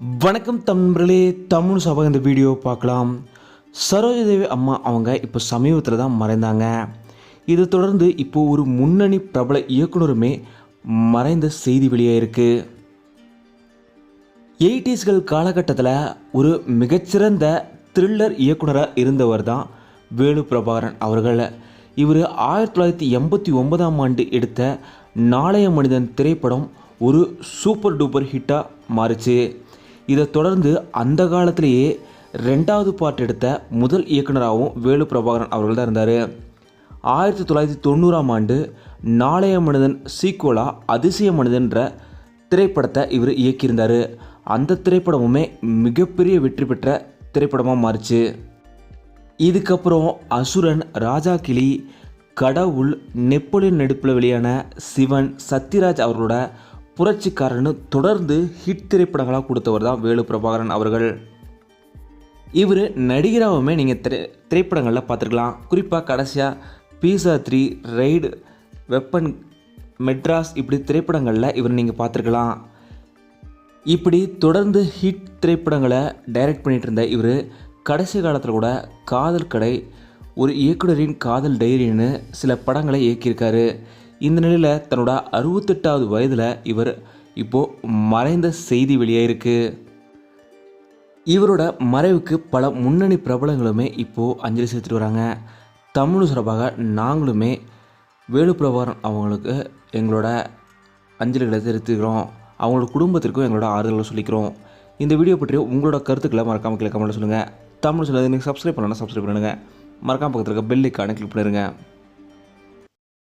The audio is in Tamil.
வணக்கம் தமிழே தமிழ் சபை இந்த வீடியோ பார்க்கலாம். சரோஜதேவி அம்மா அவங்க இப்போ சமீபத்தில் தான் மறைந்தாங்க. இதை தொடர்ந்து இப்போ ஒரு முன்னணி பிரபல இயக்குனருமே மறைந்த செய்தி வெளியாயிருக்கு எயிட்டிஸ்கள் காலகட்டத்தில் ஒரு மிகச்சிறந்த த்ரில்லர் இயக்குனராக இருந்தவர் தான் வேணு பிரபாகரன் அவர்கள். இவர் ஆயிரத்தி தொள்ளாயிரத்தி எண்பத்தி ஒன்பதாம் ஆண்டு எடுத்த நாளைய மனிதன் திரைப்படம் ஒரு சூப்பர் டூப்பர் ஹிட்டாக மாறுச்சு. இதை தொடர்ந்து அந்த காலத்திலேயே ரெண்டாவது பார்ட் எடுத்த முதல் இயக்குனராகவும் வேலு பிரபாகரன் அவர்கள் தான் இருந்தார். ஆயிரத்தி தொள்ளாயிரத்தி தொண்ணூறாம் ஆண்டு நாளைய மனிதன் சீக்குவலா அதிசய மனிதன்ற திரைப்படத்தை இவர் இயக்கியிருந்தார். அந்த திரைப்படமுமே மிகப்பெரிய வெற்றி பெற்ற திரைப்படமாக மாறுச்சு. இதுக்கப்புறம் அசுரன் ராஜா கிளி கடவுள் நெப்போலியன் நடுப்பில் வெளியான சிவன் சத்யராஜ் அவர்களோட புரட்சிக்காரன்னு தொடர்ந்து ஹிட் திரைப்படங்களாக கொடுத்தவர் தான் வேலு பிரபாகரன் அவர்கள். இவர் நடிகராகவுமே நீங்கள் திரை திரைப்படங்களில் பார்த்துருக்கலாம். குறிப்பாக கடைசியாக Pizza three Ride Weapon Madras இப்படி திரைப்படங்களில் இவர் நீங்கள் பார்த்துருக்கலாம். இப்படி தொடர்ந்து ஹிட் திரைப்படங்களை டைரக்ட் பண்ணிகிட்டு இருந்த இவர் கடைசி காலத்தில் கூட காதல் கடை ஒரு இயக்குனரின் காதல் டைரின்னு சில படங்களை இயக்கியிருக்காரு. இந்த நிலையில் தன்னோட அறுபத்தெட்டாவது வயதில் இவர் இப்போது மறைந்த செய்தி வெளியாயிருக்கு. இவரோட மறைவுக்கு பல முன்னணி பிரபலங்களுமே இப்போது அஞ்சலி செலுத்திட்டு வராங்க. தமிழ் சார்பாக நாங்களுமே வேலு பிரபாகரன் அவங்களுக்கு எங்களோட அஞ்சலிகளை செலுத்துகிறோம். அவங்களோட குடும்பத்திற்கும் எங்களோட ஆறுதல்களை சொல்லிக்கிறோம். இந்த வீடியோ பற்றிய உங்களோட கருத்துக்களை மறக்காமல் கீழே கமெண்ட்டில் சொல்லுங்கள் தமிழ் சொல்லுறது நீங்கள் சப்ஸ்கிரைப் பண்ணலாம் சப்ஸ்கிரைப் பண்ணுங்கள் மறக்காம பக்கத்தில் இருக்க பெல் ஐக்கானை கிளிக் பண்ணிடுங்க